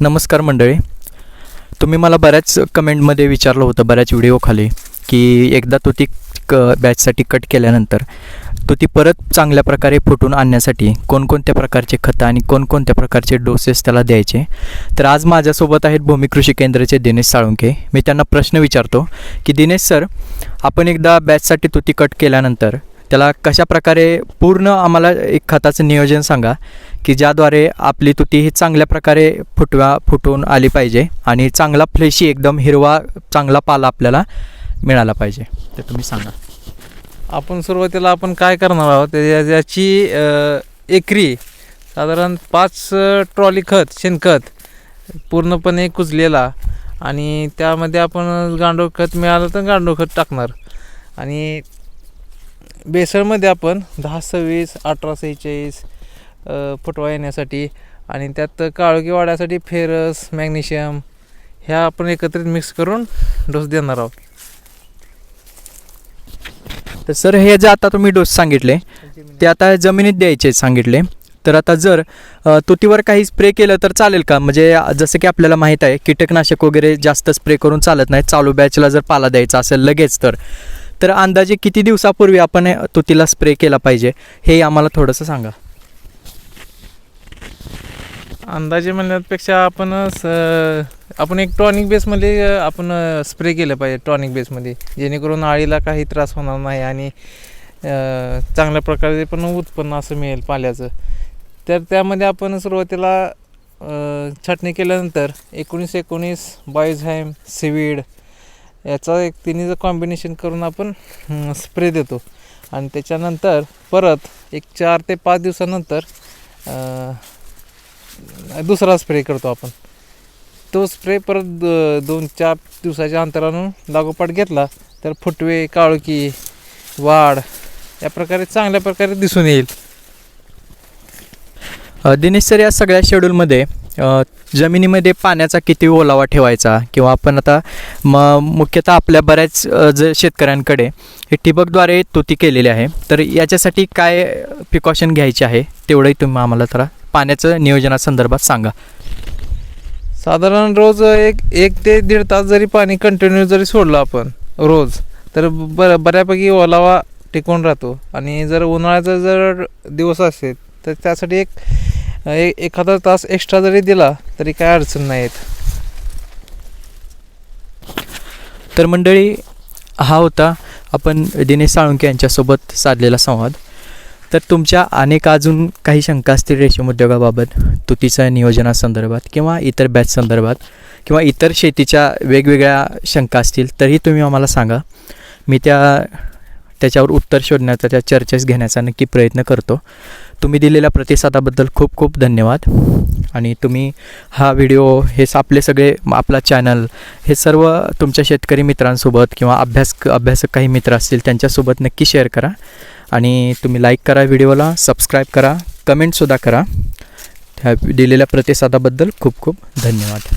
नमस्कार मंडळी. तुम्ही मला बऱ्याच कमेंटमध्ये विचारलं होतं बऱ्याच व्हिडिओखाली की एकदा तो ती क बॅचसाठी कट केल्यानंतर तो ती परत चांगल्या प्रकारे फुटून आणण्यासाठी कोणकोणत्या प्रकारचे खतं आणि कोणकोणत्या प्रकारचे डोसेस त्याला द्यायचे? तर आज माझ्यासोबत आहेत भूमी कृषी केंद्राचे दिनेश साळुंके मी त्यांना प्रश्न विचारतो की दिनेश सर आपण एकदा बॅचसाठी तुती कट केल्यानंतर त्याला कशा प्रकारे पूर्ण आम्हाला एक खताचं नियोजन सांगा की ज्याद्वारे आपली तुती ही चांगल्या प्रकारे फुटवा फुटून आली पाहिजे आणि चांगला फ्लेशी एकदम हिरवा चांगला पाला आपल्याला मिळाला पाहिजे. ते तुम्ही सांगा. आपण सुरुवातीला आपण काय करणार आहोत याची एकरी साधारण पाच ट्रॉली खत शेणखत पूर्णपणे कुजलेला आणि त्यामध्ये आपण गांडूळ खत मिळालं तर गांडूळ खत टाकणार. आणि बेसळमध्ये आपण दहा सव्वीस अठरा सेहेचाळीस फुटवा येण्यासाठी आणि त्यात काळोखी वाढण्यासाठी फेरस मॅग्नेशियम ह्या आपण एकत्रित मिक्स करून डोस देणार आहोत. तर सर हे जे आता तुम्ही डोस सांगितले ते आता जमिनीत द्यायचे सांगितले. तर आता जर तुतीवर काही स्प्रे केलं तर चालेल का? म्हणजे जसं की आपल्याला माहीत आहे कीटकनाशक वगैरे जास्त स्प्रे करून चालत नाही चालू बॅचला जर पाला द्यायचा असेल लगेच तर. तर अंदाजे किती दिवसापूर्वी आपण तुतीला स्प्रे केला पाहिजे हे आम्हाला थोडंसं सांगा. अंदाजे म्हणण्यापेक्षा आपण स- आपण एक टॉनिक बेसमध्ये आपण स्प्रे केलं पाहिजे टॉनिक बेसमध्ये जेणेकरून आळीला काही त्रास होणार नाही आणि चांगल्या प्रकारे पण उत्पन्न असं मिळेल पाल्याचं. तर त्यामध्ये आपण सुरुवातीला छाटणी केल्यानंतर एकोणीस एकोणीस बायोझाईम सिविड याचा एक तिन्हीचं कॉम्बिनेशन करून आपण स्प्रे देतो. आणि त्याच्यानंतर परत एक चार ते पाच दिवसानंतर दुसरा स्प्रे करतो आपण. तो स्प्रे परत दोन चार दिवसाच्या अंतरानं लागोपाठ घेतला तर फुटवे काळोखी वाढ या प्रकारे चांगल्या प्रकारे दिसून येईल. दिनेश सर या सगळ्या शेड्यूलमध्ये जमिनीमध्ये पाण्याचा किती ओलावा ठेवायचा? किंवा आपण आता म मुख्यतः आपल्या बऱ्याच ज शेतकऱ्यांकडे हे ठिबकद्वारे तुती केलेली आहे. तर याच्यासाठी काय प्रिकॉशन घ्यायचे आहे? तेवढंही तुम्ही आम्हाला जरा पाण्याचं नियोजनासंदर्भात सांगा. साधारण रोज एक एक ते दीड तास जरी पाणी कंटिन्यू जरी सोडलं आपण रोज तर बर बऱ्यापैकी ओलावा टिकून राहतो. आणि जर उन्हाळ्याचा जर दिवस असेल तर त्यासाठी एक एखादा तास एक्स्ट्रा जरी दिला तरी काय अडचण नाही येत तर मंडळी हा होता आपण दिनेश साळुंके यांच्यासोबत साधलेला संवाद. तर तुमच्या अनेक अजून काही शंका असतील रेशीम उद्योगाबाबत तुतीच्या नियोजनासंदर्भात किंवा इतर बॅच संदर्भात किंवा इतर शेतीच्या वेगवेगळ्या शंका असतील तरी तुम्ही आम्हाला सांगा. मी त्या त्याच्यावर उत्तर शोधण्याचा त्या चर्चेस घेण्याचा नक्की प्रयत्न करतो. तुम्ही दिलेल्या प्रतिसादाबद्दल खूप खूप धन्यवाद. आणि तुम्ही हा व्हिडिओ हेच आपले सगळे आपला चॅनल हे सर्व तुमच्या शेतकरी मित्रांसोबत किंवा अभ्यास अभ्यासक काही मित्र असतील त्यांच्यासोबत नक्की शेअर करा. आणि तुम्ही लाईक करा व्हिडिओला सबस्क्राईब करा कमेंटसुद्धा करा. ह्या दिलेल्या प्रतिसादाबद्दल खूप खूप धन्यवाद.